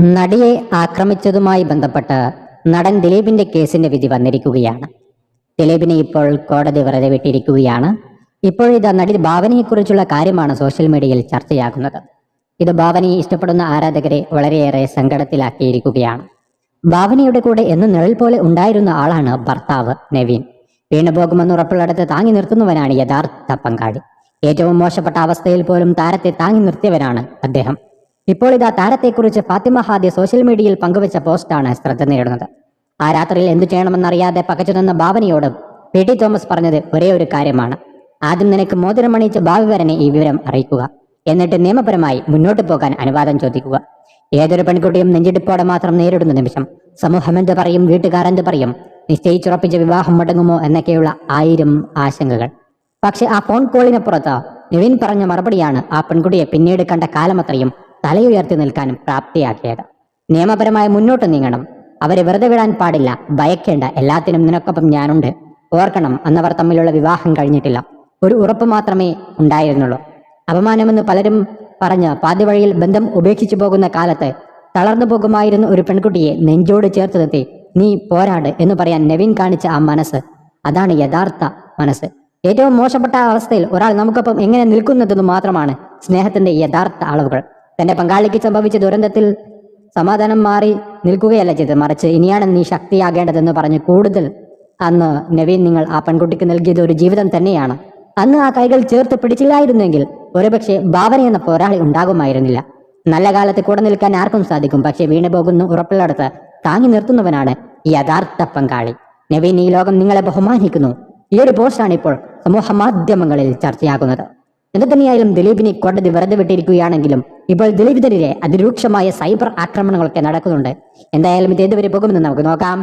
നടിയെ ആക്രമിച്ചതുമായി ബന്ധപ്പെട്ട് നടൻ ദിലീപിന്റെ കേസിന്റെ വിധി വന്നിരിക്കുകയാണ്. ദിലീപിനെ ഇപ്പോൾ കോടതി വെറുതെ വിട്ടിരിക്കുകയാണ് ഇപ്പോഴിത് നടി ഭാവനയെക്കുറിച്ചുള്ള കാര്യമാണ് സോഷ്യൽ മീഡിയയിൽ ചർച്ചയാകുന്നത്. ഇത് ഭാവനയെ ഇഷ്ടപ്പെടുന്ന ആരാധകരെ വളരെയേറെ സങ്കടത്തിലാക്കിയിരിക്കുകയാണ്. ഭാവനയുടെ കൂടെ എന്ന് നിഴൽ പോലെ ഉണ്ടായിരുന്ന ആളാണ് ഭർത്താവ് നവീൻ. വീണുപോകുമെന്ന് ഉറപ്പുള്ളിടത്ത് താങ്ങി നിർത്തുന്നവനാണ് യഥാർത്ഥ പങ്കാളി. ഏറ്റവും മോശപ്പെട്ട അവസ്ഥയിൽ പോലും താരത്തെ താങ്ങി നിർത്തിയവനാണ് അദ്ദേഹം. ഇപ്പോൾ ഇതാ താരത്തെക്കുറിച്ച് ഫാത്തിമ ഹാദി സോഷ്യൽ മീഡിയയിൽ പങ്കുവച്ച പോസ്റ്റാണ് ശ്രദ്ധ നേടുന്നത് ആ രാത്രിയിൽ എന്തു ചെയ്യണമെന്നറിയാതെ പകച്ചു നിന്ന ഭാവനയോട് പി ടി തോമസ് പറഞ്ഞത് ഒരേ ഒരു കാര്യമാണ്. ആദ്യം നിനക്ക് മോതിരമണിയിച്ച ഭാവി വരനെ ഈ വിവരം അറിയിക്കുക. എന്നിട്ട് നിയമപരമായി മുന്നോട്ട് പോകാൻ അനുവാദം ചോദിക്കുക. ഏതൊരു പെൺകുട്ടിയും നെഞ്ചിടിപ്പോടെ മാത്രം നേരിടുന്ന നിമിഷം സമൂഹം എന്ത് പറയും വീട്ടുകാർ എന്ത് പറയും നിശ്ചയിച്ചുറപ്പിച്ച വിവാഹം മുടങ്ങുമോ എന്നൊക്കെയുള്ള ആയിരം ആശങ്കകൾ. പക്ഷെ ആ ഫോൺ കോളിനപ്പുറത്ത് നിവിൻ പറഞ്ഞ മറുപടിയാണ് ആ പെൺകുട്ടിയെ പിന്നീട് കണ്ട കാലമത്രയും തലയുയർത്തി നിൽക്കാനും പ്രാപ്തിയാക്കിയത്. നിയമപരമായി മുന്നോട്ട് നീങ്ങണം. അവരെ വെറുതെ വിടാൻ പാടില്ല. ഭയക്കേണ്ട. എല്ലാത്തിനും നിനക്കൊപ്പം ഞാനുണ്ട്. ഓർക്കണം അന്നവർ തമ്മിലുള്ള വിവാഹം കഴിഞ്ഞിട്ടില്ല. ഒരു ഉറപ്പ് മാത്രമേ ഉണ്ടായിരുന്നുള്ളൂ. അപമാനമെന്ന് പലരും പറഞ്ഞ് പാതിവഴിയിൽ ബന്ധം ഉപേക്ഷിച്ചു പോകുന്ന കാലത്ത് തളർന്നു പോകുമായിരുന്ന ഒരു പെൺകുട്ടിയെ നെഞ്ചോട് ചേർത്ത് നിർത്തി നീ പോരാട് എന്ന് പറയാൻ നവീൻ കാണിച്ച ആ മനസ്സ് അതാണ് യഥാർത്ഥ മനസ്സ്. ഏറ്റവും മോശപ്പെട്ട അവസ്ഥയിൽ ഒരാൾ നമുക്കൊപ്പം എങ്ങനെ നിൽക്കുന്നതെന്ന് മാത്രമാണ് സ്നേഹത്തിന്റെ യഥാർത്ഥ അളവുകൾ. തന്റെ പങ്കാളിക്ക് സംഭവിച്ച ദുരന്തത്തിൽ സമാധാനം മാറി നിൽക്കുകയല്ല ചെയ്തത്. മറിച്ച് ഇനിയാണ് നീ ശക്തിയാകേണ്ടതെന്ന് പറഞ്ഞ് കൂടുതൽ അന്ന് നവീൻ നിങ്ങൾ ആ പെൺകുട്ടിക്ക് നൽകിയത് ഒരു ജീവിതം തന്നെയാണ്. അന്ന് ആ കൈകൾ ചേർത്ത് പിടിച്ചില്ലായിരുന്നെങ്കിൽ ഒരുപക്ഷെ ഭാവന എന്ന പോരാളി ഉണ്ടാകുമായിരുന്നില്ല. നല്ല കാലത്ത് കൂടെ നിൽക്കാൻ ആർക്കും സാധിക്കും. പക്ഷെ വീണു പോകുന്നു ഉറപ്പിലടുത്ത് താങ്ങി നിർത്തുന്നവനാണ് യഥാർത്ഥ പങ്കാളി. നവീൻ ഈ ലോകം നിങ്ങളെ ബഹുമാനിക്കുന്നു. ഈ ഒരു പോസ്റ്റാണ് ഇപ്പോൾ സമൂഹ മാധ്യമങ്ങളിൽ ചർച്ചയാകുന്നത്. എന്തു തന്നെയായാലും ദിലീപിനെ കോടതി വെറുതെ വിട്ടിരിക്കുകയാണെങ്കിലും ഇപ്പോൾ ദിലീപ് ദിലീപിനെതിരെ അതിരൂക്ഷമായ സൈബർ ആക്രമണങ്ങളൊക്കെ നടക്കുന്നുണ്ട്. എന്തായാലും ഇത് എന്തുവരെ പോകുമെന്ന് നമുക്ക് നോക്കാം.